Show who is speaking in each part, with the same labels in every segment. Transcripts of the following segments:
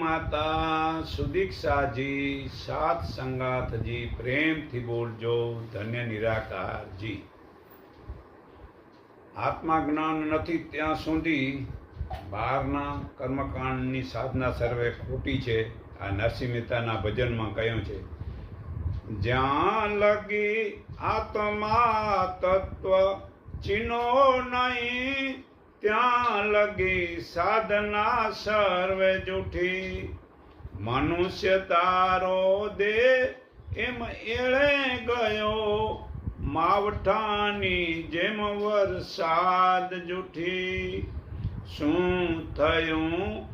Speaker 1: માતા, સુદીક્ષાજી, સાત સંગાથજી, પ્રેમથી બોલજો, ધન્ય નિરાકારજી. આત્મા જ્ઞાન નથી ત્યાં સુધી બહારના કર્મકાંડની સાધના સર્વે ખોટી છે. આ નરસિંહ મહેતાના ભજનમાં કહ્યું છે, જ્યાં લગી આત્મા તત્વ ચિનો નહીં ત્યાં લગી સાધના સર્વે જૂઠી? મનુષ્ય તારો દે એમ એળે ગયો. માવઠાની જેમ વરસાદ જૂઠી. શું થયું?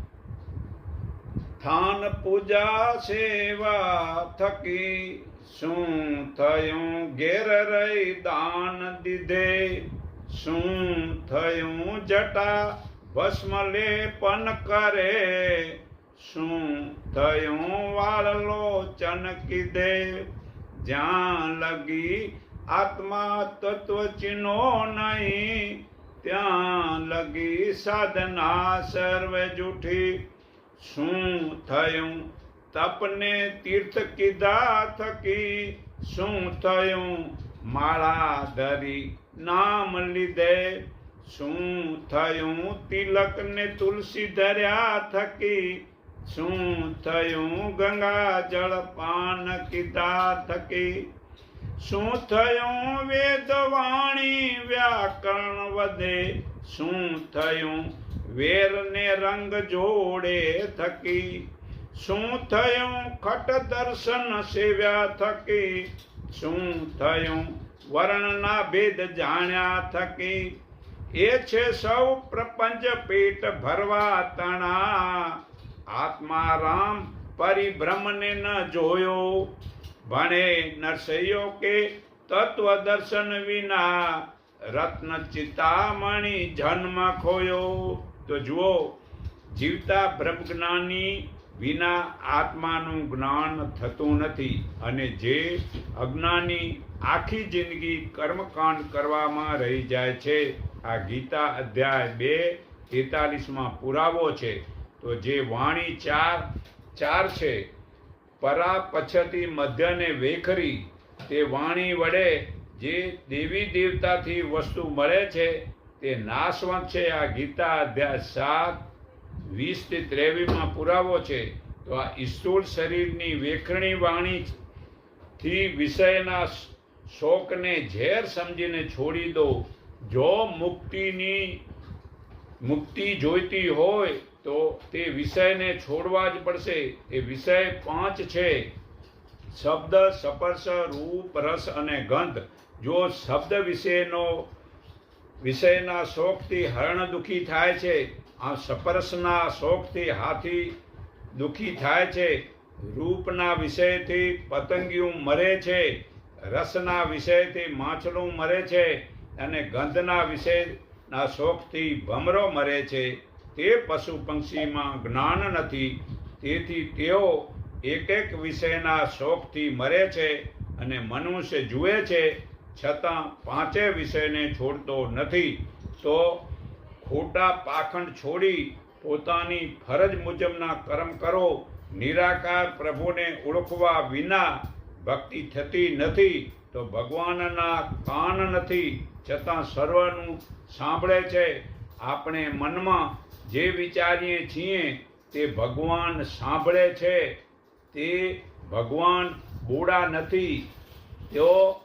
Speaker 1: થાન પૂજા સેવા થકી. શું થયું? ઘેર રહી દાન દીધે. શું થયું જટા? ભસ્મ લેપન કરે. શું થયું વાળ લોચન કીધે? જ્યાં લગી આત્મા તત્વ ચિહ્નો નહીં, ત્યાં લગી સાધના સર્વે જૂઠી. શું થયું? તપને તીર્થ કીધા થકી. શું થયું? માળા ધરી નામ લીધે શું થયું? તિલક ને તુલસી ધર્યા થકી શું થયું? ગંગા જળ પાન કીધા થકી શું થયું? વેદવાણી વ્યાકરણ વધે શું થયું? વેર ને રંગ જોડે થકી શું થયું? ખટ દર્શન સેવ્યા થકી શું થયું? વર્ણના ભેદ જાણ્યા થકી એ છે સૌ પ્રપંચ પેટ ભરવા તણા. આત્મા રામ પરિભ્રમને ન જોયો. ભણે નરસૈયો કે તત્વ દર્શન વિના રત્ન ચિતામણી જન્મ ખોયો. તો જુઓ, જીવતા બ્રહ્મજ્ઞાની વિના આત્માનું જ્ઞાન થતું નથી અને જે અજ્ઞાની આખી જિંદગી કર્મકાંડ કરવામાં રહી જાય છે, આ ગીતા અધ્યાય બે તેતાલીસમાં પુરાવો છે. તો જે વાણી ચાર ચાર છે પરા પછતી મધ્યને વેખરી, તે વાણી વડે જે દેવી દેવતાથી વસ્તુ મળે છે, તે નાશવંત છે આ ગીતા અધ્યાય સાત વીસથી ત્રેવીસમાં પુરાવો છે, તો આ સ્થૂળ શરીરની વેખણી વાણી થી વિષયના શોકને ઝેર સમજીને છોડી દો. જો મુક્તિની, મુક્તિ જોઈતી હોય તો તે વિષયને છોડવા જ પડશે. એ વિષય પાંચ છે. શબ્દ, સ્પર્શ, રૂપ, રસ અને ગંધ. જો શબ્દ વિશેનો, વિષયના શોખથી હરણ દુઃખી થાય છે આ સપરસના શોખથી હાથી દુખી થાય છે. રૂપના વિષયથી પતંગિયું મરે છે. રસના વિષયથી માછલું મરે છે અને ગંધના વિષયના શોખથી ભમરો મરે છે. તે પશુ પંક્ષીમાં જ્ઞાન નથી. તેથી તેઓ એક એક વિષયના શોખથી મરે છે અને મનુષ્ય જુએ છે. છતાં પાંચે વિષયને છોડતો નથી. તો ખોટા પાખંડ છોડી પોતાની ફરજ મુજબના કર્મ કરો. નિરાકાર પ્રભુને ઓળખવા વિના ભક્તિ થતી નથી તો ભગવાનના કાન નથી, છતાં સર્વનું સાંભળે છે. આપણે મનમાં જે વિચારીએ છીએ તે ભગવાન સાંભળે છે. તે ભગવાન બોડા નથી. તેઓ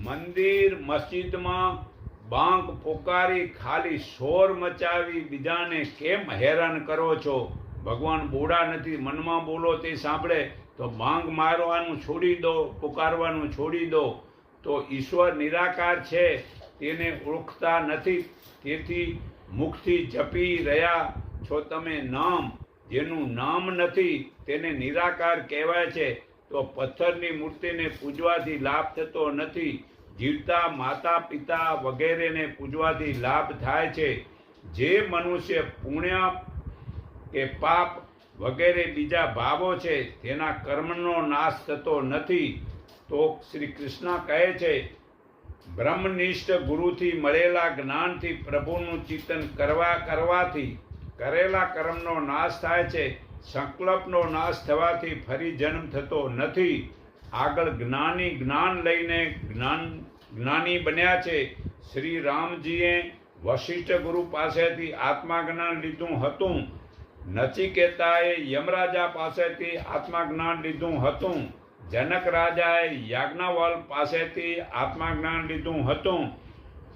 Speaker 1: મંદિર મસ્જિદમાં બાંક પોકારી, ખાલી શોર મચાવી બીજાને કેમ હેરાન કરો છો? ભગવાન બોડા નથી, મનમાં બોલો તે સાંભળે. તો બાંગ મારવાનું છોડી દો, પુકારવાનું છોડી દો. તો ઈશ્વર નિરાકાર છે, તેને ઓળખતા નથી. તેથી મુખથી જપી રહ્યા છો તમે નામ. જેનું નામ નથી, તેને નિરાકાર કહેવાય છે. તો પથ્થરની મૂર્તિને પૂજવાથી લાભ થતો નથી. જીવતા માતા, પિતા વગેરેને પૂજવાથી લાભ થાય છે. જે મનુષ્ય પુણ્ય કે પાપ વગેરે બીજા ભાવો છે, તેના કર્મનો નાશ થતો નથી. તો શ્રી કૃષ્ણ કહે છે, બ્રહ્મનિષ્ઠ ગુરુથી મળેલા જ્ઞાનથી પ્રભુનું ચિંતન કરવા કરવાથી કરેલા કર્મનો નાશ થાય છે. સંકલ્પનો નાશ થવાથી ફરી જન્મ થતો નથી. આગળ જ્ઞાની, જ્ઞાન લઈને જ્ઞાન, જ્ઞાની બન્યા છે. શ્રી રામજીએ વશિષ્ઠ ગુરુ પાસેથી આત્માજ્ઞાન લીધું હતું. નચિકેતાએ યમરાજા પાસેથી આત્માજ્ઞાન લીધું હતું. જનક રાજાએ યાજ્ઞાવલ પાસેથી આત્માજ્ઞાન લીધું હતું.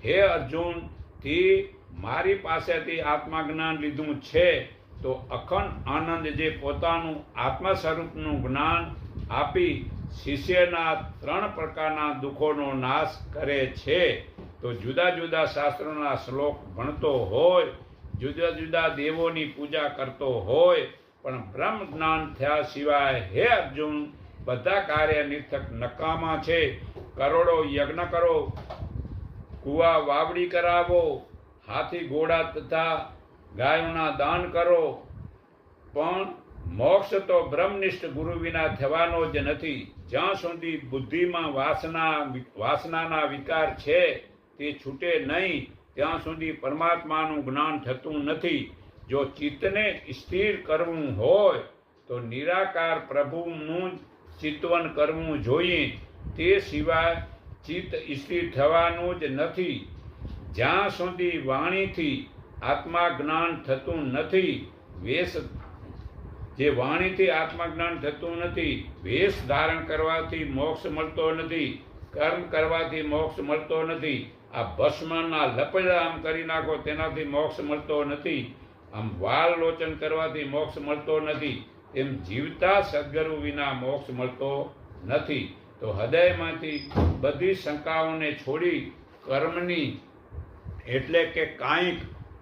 Speaker 1: હે અર્જુનથી મારી પાસેથી આત્માજ્ઞાન લીધું છે. તો અખંડ આનંદ જે પોતાનું આત્મા સ્વરૂપનું જ્ઞાન આપી શિષ્યના ત્રણ પ્રકારના દુઃખોનો નાશ કરે છે. તો જુદા જુદા શાસ્ત્રોના શ્લોક ભણતો હોય, જુદા જુદા દેવોની પૂજા કરતો હોય, પણ બ્રહ્મ જ્ઞાન થયા સિવાય હે અર્જુન, બધા કાર્ય નિર્થક નકામા છે. કરોડો યજ્ઞ કરો, કુવા વાવડી કરાવો, હાથી ઘોડા તથા ગાયોના દાન કરો. પણ મોક્ષ તો બ્રહ્મનિષ્ઠ ગુરુ વિના થવાનો જ નથી. જ્યાં સુધી બુદ્ધિમાં વાસના, વાસનાના વિકાર છે, તે છૂટે નહીં, ત્યાં સુધી પરમાત્માનું જ્ઞાન થતું નથી. જો ચિત્તને સ્થિર કરવું હોય, તો નિરાકાર પ્રભુનું ચિત્તવન કરવું જોઈએ. તે સિવાય ચિત્ત સ્થિર થવાનું જ નથી. જ્યાં સુધી વાણીથી આત્મા જ્ઞાન થતું નથી, વેશ જે વાણીથી આત્મજ્ઞાન થતું નથી, વેશ ધારણ કરવાથી મોક્ષ મળતો નથી, કર્મ કરવાથી મોક્ષ મળતો નથી, આ ભસ્મના લપેડા આમ કરી નાખો તેનાથી મોક્ષ મળતો નથી, આમ વાલ લોચન કરવાથી મોક્ષ મળતો નથી, એમ જીવતા સદગુરુ વિના મોક્ષ મળતો નથી. તો હૃદયમાંથી બધી શંકાઓને છોડી કર્મની એટલે કે કાંઈક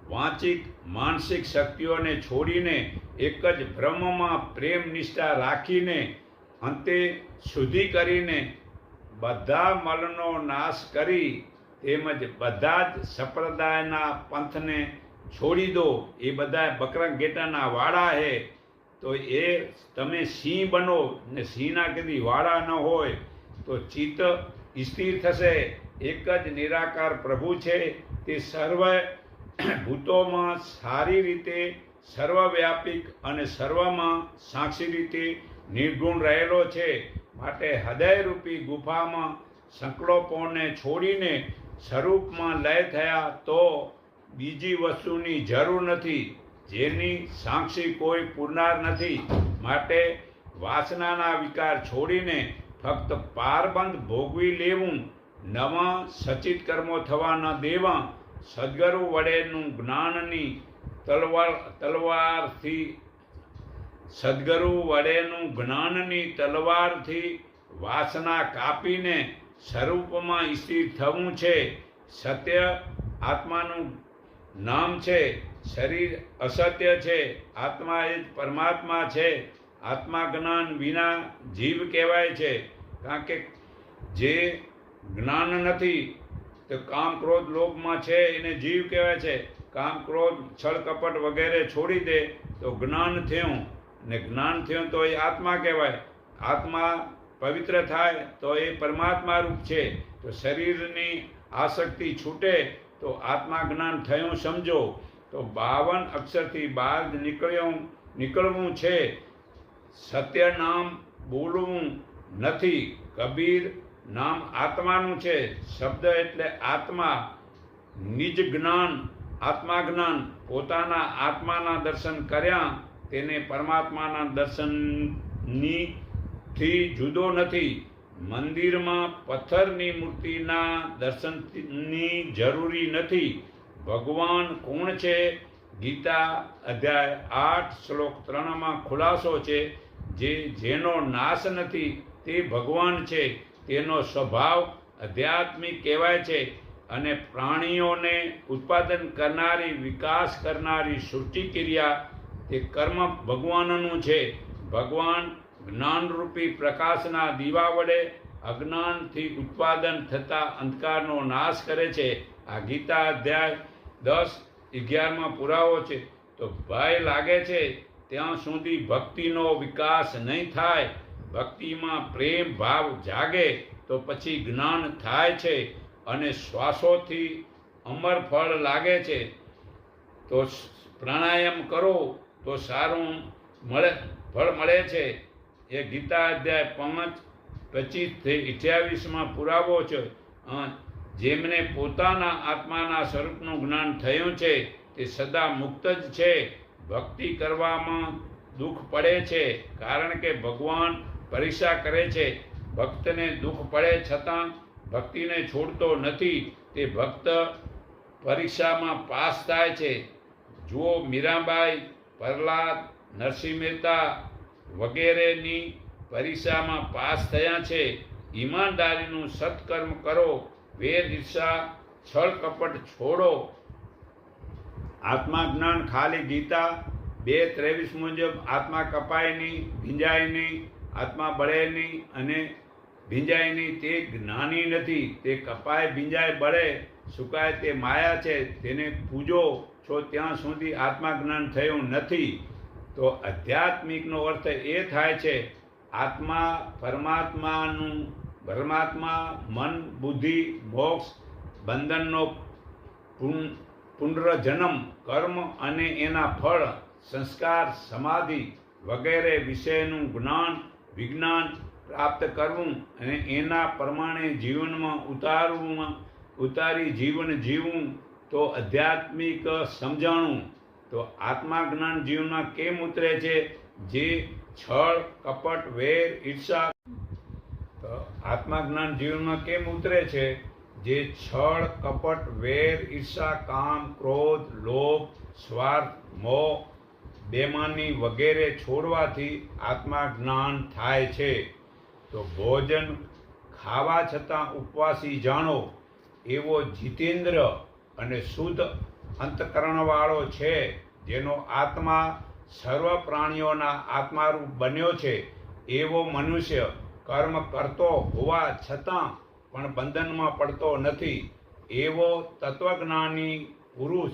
Speaker 1: વાંચિક માનસિક શક્તિઓને છોડીને એક જ બ્રહ્મમાં પ્રેમ નિષ્ઠા રાખીને અંતે શુદ્ધિ કરીને બધા મલનો નાશ કરી તેમજ બધા જ સંપ્રદાયના પંથને છોડી દો એ બધા બકરા ગેટાના વાડા હે. તો એ તમે સિંહ બનો ને સિંહના કદી વાડા ન હોય તો ચિત્ત સ્થિર થશે. એક જ નિરાકાર પ્રભુ છે તે સર્વ ભૂતોમાં સારી રીતે સર્વવ્યાપિક અને સર્વમાં સાક્ષી રીતે નિર્ગુણ રહેલો છે માટે હૃદયરૂપી ગુફામાં સંકળોપોને છોડીને સ્વરૂપમાં લય થયા તો બીજી વસ્તુની જરૂર નથી, જેની સાક્ષી કોઈ પૂરનાર નથી. માટે વાસનાના વિકાર છોડીને ફક્ત પારબંધ ભોગવી લેવું નવા સચિત કર્મો થવા ન દેવા સદગુરુ વડેનું જ્ઞાનની તલવાર તલવારથી સદગુરુ વડેનું જ્ઞાનની તલવારથી વાસના કાપીને સ્વરૂપમાં સ્થિર થવું છે. સત્ય આત્માનું નામ છે. શરીર અસત્ય છે. આત્મા એ જ પરમાત્મા છે. આત્મા જ્ઞાન વિના જીવ કહેવાય છે. કારણ કે જે જ્ઞાન નથી તો કામ ક્રોધ લોભમાં છે, એને જીવ કહેવાય છે. કામ ક્રોધ, છળ કપટ વગેરે છોડી દે તો જ્ઞાન થયું. ને જ્ઞાન થયું તો એ આત્મા કહેવાય. આત્મા પવિત્ર થાય તો એ પરમાત્મા રૂપ છે. તો શરીરની આસક્તિ છૂટે તો આત્મા જ્ઞાન થયું સમજો. તો બાવન અક્ષરથી બહાર નીકળ્યું, નીકળવું છે. સત્ય નામ બોલવું નથી. કબીર નામ આત્માનું છે. શબ્દ એટલે આત્મા. નિજ જ્ઞાન, આત્મા જ્ઞાન, પોતાના આત્માના દર્શન કર્યા. તેને પરમાત્માના દર્શનની થી જુદો નથી. મંદિરમાં પથ્થરની મૂર્તિના દર્શનની જરૂરી નથી. ભગવાન કોણ છે? ગીતા અધ્યાય આઠ, શ્લોક ત્રણમાં ખુલાસો છે. જે જેનો નાશ નથી, તે ભગવાન છે. તેનો સ્વભાવ આધ્યાત્મિક કહેવાય છે અને પ્રાણીઓને ઉત્પાદન કરનારી, વિકાસ કરનારી સૃષ્ટિ ક્રિયા તે કર્મ ભગવાનનું છે. ભગવાન જ્ઞાનરૂપી પ્રકાશના દીવા વડે અજ્ઞાનથી ઉત્પાદન થતા અંધકારનો નાશ કરે છે. આ ગીતા અધ્યાય દસ, અગિયારમાં પુરાવો છે. તો ભય લાગે છે, ત્યાં સુધી ભક્તિનો વિકાસ નહીં થાય. ભક્તિમાં પ્રેમ ભાવ જાગે તો પછી જ્ઞાન થાય છે અને શ્વાસોથી અમર ફળ લાગે છે. તો પ્રાણાયામ કરો તો સારું મળે, ફળ મળે છે. એ ગીતા અધ્યાય પાંચ પચીસથી અઠ્યાવીસમાં પુરાવો છે. જેમને પોતાના આત્માના સ્વરૂપનું જ્ઞાન થયું છે, તે સદા મુક્ત જ છે. ભક્તિ કરવામાં દુઃખ પડે છે, કારણ કે ભગવાન પરીક્ષા કરે છે. ભક્તને દુઃખ પડે છતાં ભક્તિને છોડતો નથી. તે ભક્ત પરીક્ષામાં પાસ થાય છે. જુઓ મીરાબાઈ, પ્રહલાદ, નરસિંહ મહેતા વગેરેની પરીક્ષામાં પાસ થયા છે. ઈમાનદારીનું સત્કર્મ કરો. વેર ઈર્ષા, છળ કપટ છોડો. આત્મા જ્ઞાન ખાલી ગીતા બે ત્રેવીસ મુજબ આત્મા કપાય નહીં ભીંજાય નહીં આત્મા બળે નહીં અને ભીંજાય નહીં, તે જ્ઞાની નથી. તે કપાય, ભીંજાય, બળે, સુકાય, તે માયા છે. તેને પૂજો છો ત્યાં સુધી આત્મા જ્ઞાન થયું નથી. તો આધ્યાત્મિકનો અર્થ એ થાય છે, આત્મા પરમાત્માનું, પરમાત્મા, મન, બુદ્ધિ, મોક્ષ, બંધનનો પુન- પુનર્જન્મ, કર્મ અને એના ફળ, સંસ્કાર, સમાધિ વગેરે વિષયનું જ્ઞાન વિજ્ઞાન પ્રાપ્ત કરવું અને એના પ્રમાણે જીવનમાં ઉતારવું, ઉતારી જીવન જીવવું, તો આધ્યાત્મિક સમજાણું, તો આત્મા જ્ઞાન જીવનમાં કેમ ઉતરે છે? જે છળ, કપટ, વેર, ઈર્ષા, તો આત્મા જ્ઞાન જીવનમાં કેમ ઉતરે છે? જે છળ, કપટ, વેર, ઈર્ષા, કામ, ક્રોધ, લોભ, સ્વાર્થ, મોહ બેમાની વગેરે છોડવાથી આત્મા જ્ઞાન થાય છે. તો ભોજન ખાવા છતાં ઉપવાસી જાણો, એવો જીતેન્દ્ર અને શુદ્ધ અંતકરણવાળો છે, જેનો આત્મા સર્વ પ્રાણીઓના આત્મારૂપ બન્યો છે. એવો મનુષ્ય કર્મ કરતો હોવા છતાં પણ બંધનમાં પડતો નથી. એવો તત્વજ્ઞાની પુરુષ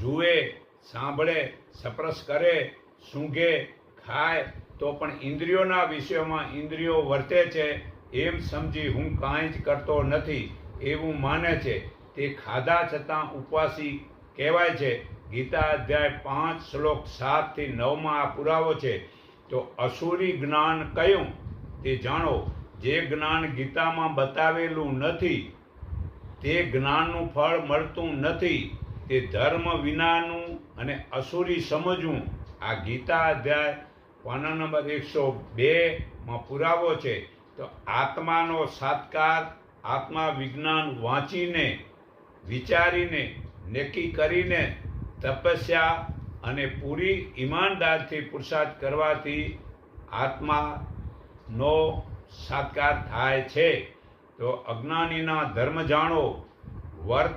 Speaker 1: જુએ સાંભળે, સપ્રસ કરે, સૂંઘે, ખાય, તો પણ ઇન્દ્રિયોના વિષયોમાં ઇન્દ્રિયો વર્તે છે, એમ સમજી હું કાંઈ જ કરતો નથી, એવું માને છે. તે ખાધા છતાં ઉપવાસી કહેવાય છે, ગીતા અધ્યાય પાંચ, શ્લોક સાતથી નવમાં આ પુરાવો છે. તો અસુરી જ્ઞાન કયું? તે જાણો, જે જ્ઞાન ગીતામાં બતાવેલું નથી, તે જ્ઞાનનું ફળ મળતું નથી. તે ધર્મ વિનાનું અને અસુરી સમજવું. આ ગીતા અધ્યાય પાના નંબર એકસો બેમાં પુરાવો છે. તો આત્માનો સાત્કાર, આત્મા વિજ્ઞાન વાંચીને, વિચારીને નક્કી કરીને, તપસ્યા અને પૂરી ઈમાનદારથી પુરુષાર્થ કરવાથી આત્માનો સાત્કાર થાય છે. તો અજ્ઞાનીના ધર્મ જાણો. વર્ત,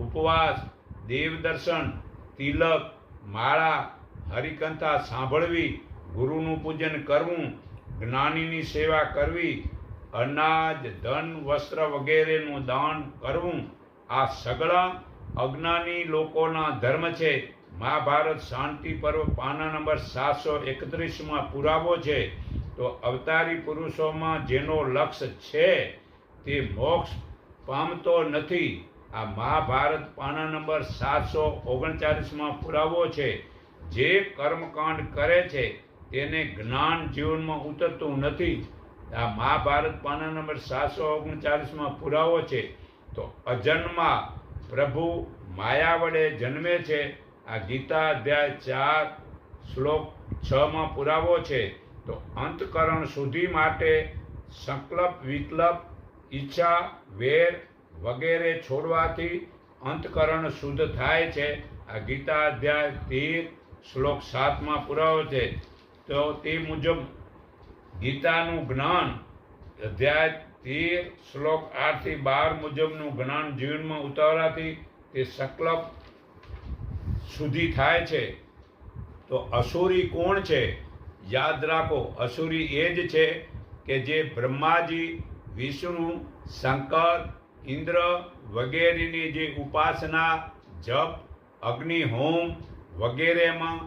Speaker 1: ઉપવાસ દેવદર્શન, તિલક, માળા, હરિકથા સાંભળવી, ગુરુનું પૂજન કરવું, જ્ઞાનીની સેવા કરવી, અનાજ, ધન, વસ્ત્ર વગેરેનું દાન કરવું, આ સગળા અજ્ઞાની લોકોના ધર્મ છે. મહાભારત શાંતિ પર્વ પાના નંબર સાતસો એકત્રીસમાં પુરાવો છે. તો અવતારી પુરુષોમાં જેનો લક્ષ્ય છે તે મોક્ષ પામતો નથી. આ મહાભારત પાના નંબર સાતસો ઓગણચાલીસમાં પુરાવો છે. જે કર્મકાંડ કરે છે, તેને જ્ઞાન જીવનમાં ઉતરતું નથી. આ મહાભારત પાના નંબર સાતસો ઓગણચાલીસમાં પુરાવો છે. તો અજન્મા પ્રભુ માયા વડે જન્મે છે. આ ગીતા અધ્યાય ચાર શ્લોક છમાં પુરાવો છે. તો અંતકરણ સુધી માટે સંકલ્પ, વિકલ્પ, ઈચ્છા, વેર વગેરે છોડવાથી અંતકરણ શુદ્ધ થાય છે. આ ગીતા અધ્યાય તેર શ્લોક સાતમાં પુરાવો છે. તો તે મુજબ ગીતાનું જ્ઞાન અધ્યાય તેર શ્લોક આઠથી બાર મુજબનું જ્ઞાન જીવનમાં ઉતારવાથી તે સંકલ્પ સુધી થાય છે. તો અસુરી કોણ છે? યાદ રાખો, અસુરી એ જ છે કે જે બ્રહ્માજી, વિષ્ણુ, શંકર ઇન્દ્ર વગેરેની જે ઉપાસના, જપ અગ્નિહોમ વગેરેમાં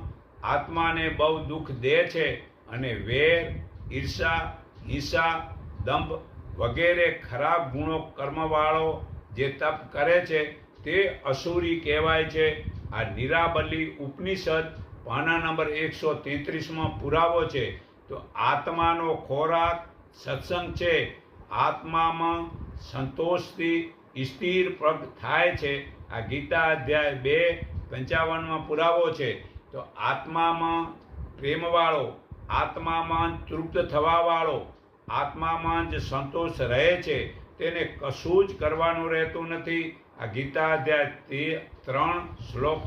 Speaker 1: આત્માને બહુ દુઃખ દે છે અને વેર, ઈર્ષા, હિંસા, દંભ વગેરે ખરાબ ગુણો કર્મવાળો જે તપ કરે છે તે અસુરી કહેવાય છે. આ નિરાબલી ઉપનિષદ પાના નંબર એકસો તેત્રીસમાં પુરાવો છે. તો આત્માનો ખોરાક સત્સંગ છે. આત્મામાં સંતોષથી સ્થિર પ્રગ થાય છે. આ ગીતા અધ્યાય બે પંચાવનમાં પુરાવો છે. તો આત્મામાં પ્રેમવાળો, આત્મામાં તૃપ્ત થવાવાળો, આત્મામાં જ સંતોષ રહે છે, તેને કશું જ કરવાનું રહેતું નથી. આ ગીતા અધ્યાય તે ત્રણ શ્લોક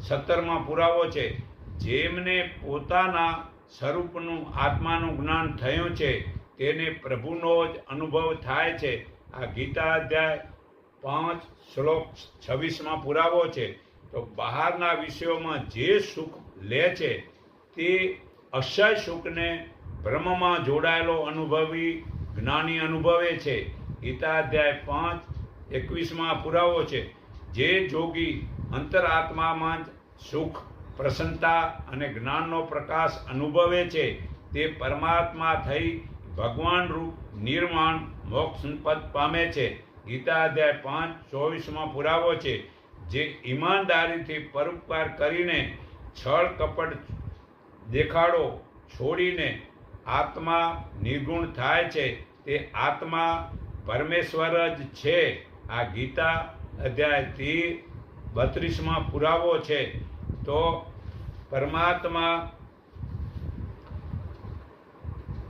Speaker 1: સત્તરમાં પુરાવો છે. જેમને પોતાના સ્વરૂપનું આત્માનું જ્ઞાન થયું છે, તેને પ્રભુનો જ અનુભવ થાય છે. આ ગીતા અધ્યાય પાંચ શ્લોક છવ્વીસમાં પુરાવો છે. તો બહારના વિષયોમાં જે સુખ લે છે, તે અક્ષય સુખને બ્રહ્મમાં જોડાયેલો અનુભવી જ્ઞાની અનુભવે છે. ગીતા અધ્યાય પાંચ એકવીસમાં પુરાવો છે. જે જોગી અંતરાત્મામાં સુખ, પ્રસન્નતા અને જ્ઞાનનો પ્રકાશ અનુભવે છે, તે પરમાત્મા થઈ ભગવાન રૂપ નિર્માણ મોક્ષ પદ પામે છે. ગીતા અધ્યાય પાંચ ચોવીસમાં પુરાવો છે. જે ઈમાનદારીથી પરોપકાર કરીને છળ કપટ દેખાડો છોડીને આત્મા નિર્ગુણ થાય છે. તે આત્મા પરમેશ્વર જ છે. આ ગીતા અધ્યાય તેર બત્રીસમાં પુરાવો છે. તો પરમાત્મા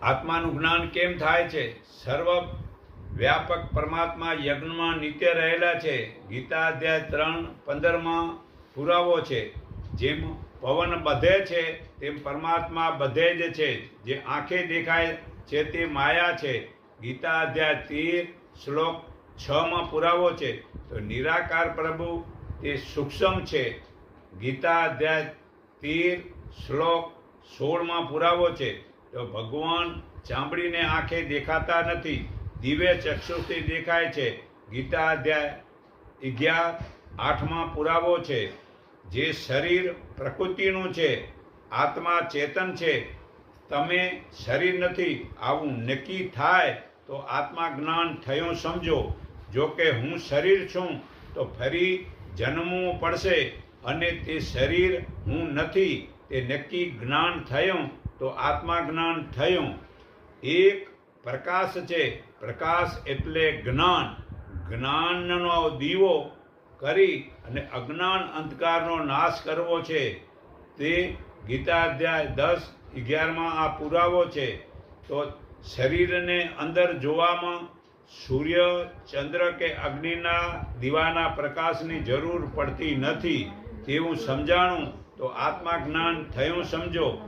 Speaker 1: આત્માનું જ્ઞાન કેમ થાય છે? સર્વ વ્યાપક પરમાત્મા યજ્ઞમાં નિત્ય રહેલા છે. ગીતા અધ્યાય ત્રણ, પંદરમાં પુરાવો છે. જેમ પવન બધે છે, તેમ પરમાત્મા બધે જ છે. જે આંખે દેખાય છે, તે માયા છે. ગીતા અધ્યાય તેર, શ્લોક છમાં પુરાવો છે. તો નિરાકાર પ્રભુ, તે સૂક્ષ્મ છે. ગીતા અધ્યાય તેર, શ્લોક સોળમાં પુરાવો છે. તો ભગવાન ચામડીને આંખે દેખાતા નથી. દિવ્ય ચક્ષુથી દેખાય છે. ગીતા અધ્યાય અગિયાર, આઠમાં પુરાવો છે. જે શરીર પ્રકૃતિનું છે. આત્મા ચેતન છે. તમે શરીર નથી, આવું નક્કી થાય તો આત્મા જ્ઞાન થયું સમજો. જો કે હું શરીર છું, તો ફરી જન્મવું પડશે અને તે શરીર હું નથી, તે નક્કી જ્ઞાન થયું તો આત્મા જ્ઞાન થયું. એક પ્રકાશ છે. પ્રકાશ એટલે જ્ઞાન. જ્ઞાનનો દીવો કરી અને અજ્ઞાન અંધકારનો નાશ કરવો છે. તે ગીતા અધ્યાય દસ અગિયારમાં આ પુરાવો છે. તો શરીરને અંદર જોવામાં સૂર્ય, ચંદ્ર કે અગ્નિના દીવાના પ્રકાશની જરૂર પડતી નથી. તેવું સમજાણું? તો આત્મા જ્ઞાન થયું સમજો.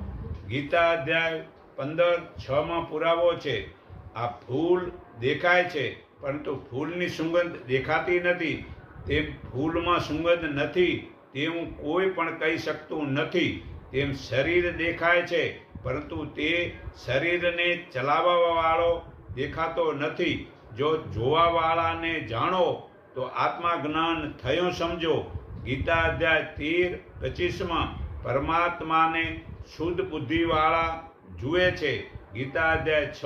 Speaker 1: ગીતા અધ્યાય પંદર છમાં પુરાવો છે. આ ફૂલ દેખાય છે, પરંતુ ફૂલની સુગંધ દેખાતી નથી. તેમ ફૂલમાં સુગંધ નથી, તે હું કોઈ પણ કહી શકતું નથી. તેમ શરીર દેખાય છે, પરંતુ તે શરીરને ચલાવવાવાળો દેખાતો નથી. જો જોવાવાળાને જાણો, તો આત્મા જ્ઞાન થયું સમજો. ગીતા અધ્યાય તેર પચીસમાં પરમાત્માને શુદ્ધ બુદ્ધિવાળા જુએ છે. ગીતા અધ્યાય છ,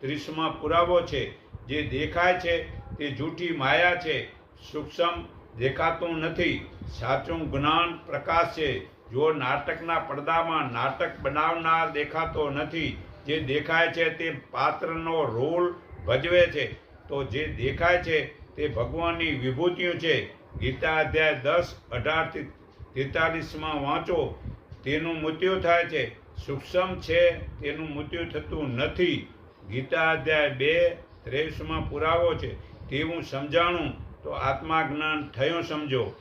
Speaker 1: ત્રીસમાં પુરાવો છે. જે દેખાય છે તે જૂઠી માયા છે. સૂક્ષ્મ દેખાતું નથી. સાચું જ્ઞાન પ્રકાશ છે. જો નાટકના પડદામાં નાટક બનાવનાર દેખાતો નથી. જે દેખાય છે તે પાત્રનો રોલ ભજવે છે. તો જે દેખાય છે તે ભગવાનની વિભૂતિઓ છે. ગીતા અધ્યાય દસ અઢારથી તેતાલીસમાં વાંચો, તેનું મૃત્યુ થાય છે. સૂક્ષ્મ છે, તેનું મૃત્યુ થતું નથી. ગીતા અધ્યાય બે, ત્રેવીસમાં પુરાવો છે. તેવું સમજાણું તો આત્મા જ્ઞાન થયું સમજો.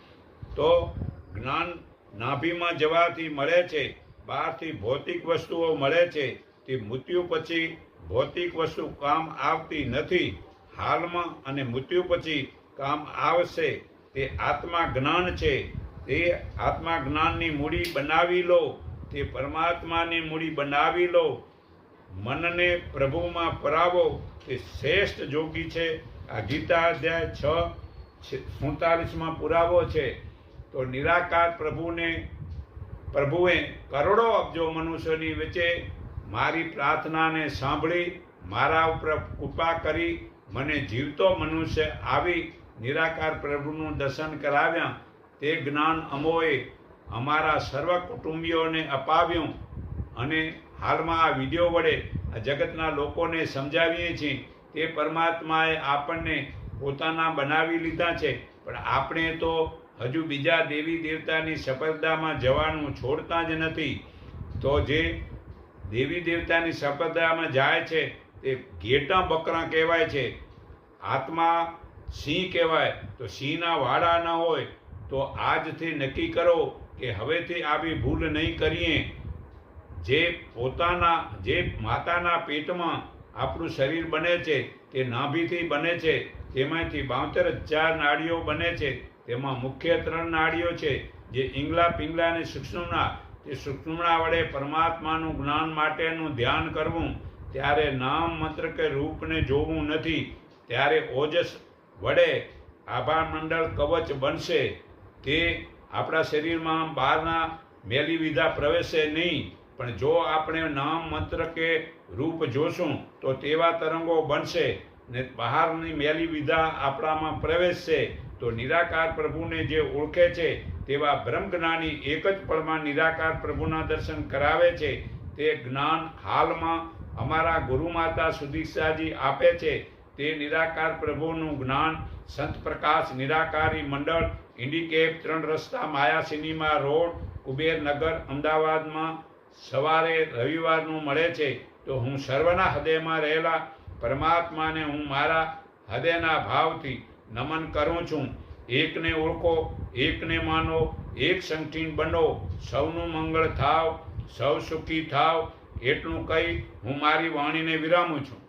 Speaker 1: તો જ્ઞાન નાભીમાં જવાથી મળે છે. બહારથી ભૌતિક વસ્તુઓ મળે છે. તે મૃત્યુ પછી ભૌતિક વસ્તુ કામ આવતી નથી. હાલમાં અને મૃત્યુ પછી કામ આવશે. તે આત્મા જ્ઞાન છે. તે આત્મા જ્ઞાનની મૂડી બનાવી લો, તે પરમાત્માની મૂડી બનાવી લો. મનને પ્રભુમાં પરાવો, તે શ્રેષ્ઠ જોગી છે. આ ગીતા અધ્યાય છ સુડતાલીસમાં પુરાવો છે. તો નિરાકાર પ્રભુને, પ્રભુએ કરોડો અબજો મનુષ્યોની વચ્ચે મારી પ્રાર્થનાને સાંભળી, મારા ઉપર કૃપા કરી, મને જીવતો મનુષ્ય આવી નિરાકાર પ્રભુનું દર્શન કરાવ્યા. તે જ્ઞાન અમોએ અમારા સર્વ કુટુંબીઓને અપાવ્યું અને હાલમાં આ વીડિયો વડે આ જગતના લોકોને સમજાવીએ છીએ, તે પરમાત્માએ આપણને પોતાના બનાવી લીધા છે. પણ આપણે તો હજુ બીજા દેવી દેવતાની સફળતામાં જવાનું છોડતા જ નથી. તો જે દેવી દેવતાની સફળતામાં જાય છે, તે ઘેટા બકરા કહેવાય છે. આત્મા સિંહ કહેવાય. તો સિંહના વાડા ન હોય તો આજથી નક્કી કરો કે હવેથી આવી ભૂલ નહીં કરીએ. જે પોતાના, જે માતાના પેટમાં આપણું શરીર બને છે, તે નાભીથી બને છે, તેમાંથી બાવતેર હજાર નાડીઓ બને છે, તેમાં મુખ્ય ત્રણ નાડીઓ છે, જે ઇંગલા પિંગલા અને સૂક્ષ્મણા તે સૂક્ષ્મણા વડે પરમાત્માનું જ્ઞાન માટેનું ધ્યાન કરવું. ત્યારે નામ મંત્ર કે રૂપને જોવું નથી. ત્યારે ઓજસ વડે આભાર મંડળ કવચ બનશે. તે આપણા શરીરમાં બહારના મેલી વિધા પ્રવેશે નહીં, પણ જો આપણે નામ મંત્ર કે રૂપ જોશું, તો તેવા તરંગો બનશે ને બહારની મેલી વિધા આપણામાં પ્રવેશશે. તો નિરાકાર પ્રભુને જે ઓળખે છે, તેવા બ્રહ્મજ્ઞાની એક જ પળમાં નિરાકાર પ્રભુના દર્શન કરાવે છે. તે જ્ઞાન હાલમાં અમારા ગુરુ માતા સુદીક્ષાજી આપે છે. તે નિરાકાર પ્રભુનું જ્ઞાન સંત પ્રકાશ નિરાકારી મંડળ ઇન્ડિકેપ ત્રણ રસ્તા માયા સિનેમા રોડ કુબેરનગર અમદાવાદમાં સવારે રવિવારનું મળે છે, તો હું સર્વના હૃદયમાં રહેલા પરમાત્માને હું મારા હૃદયના ભાવથી નમન કરું છું. એકને ઓળખો, એકને માનો, એક સંઠીન બનો, સૌનું મંગળ થાવ, સૌ સુખી થાવ, એટલું કહી હું મારી વાણીને વિરામું છું.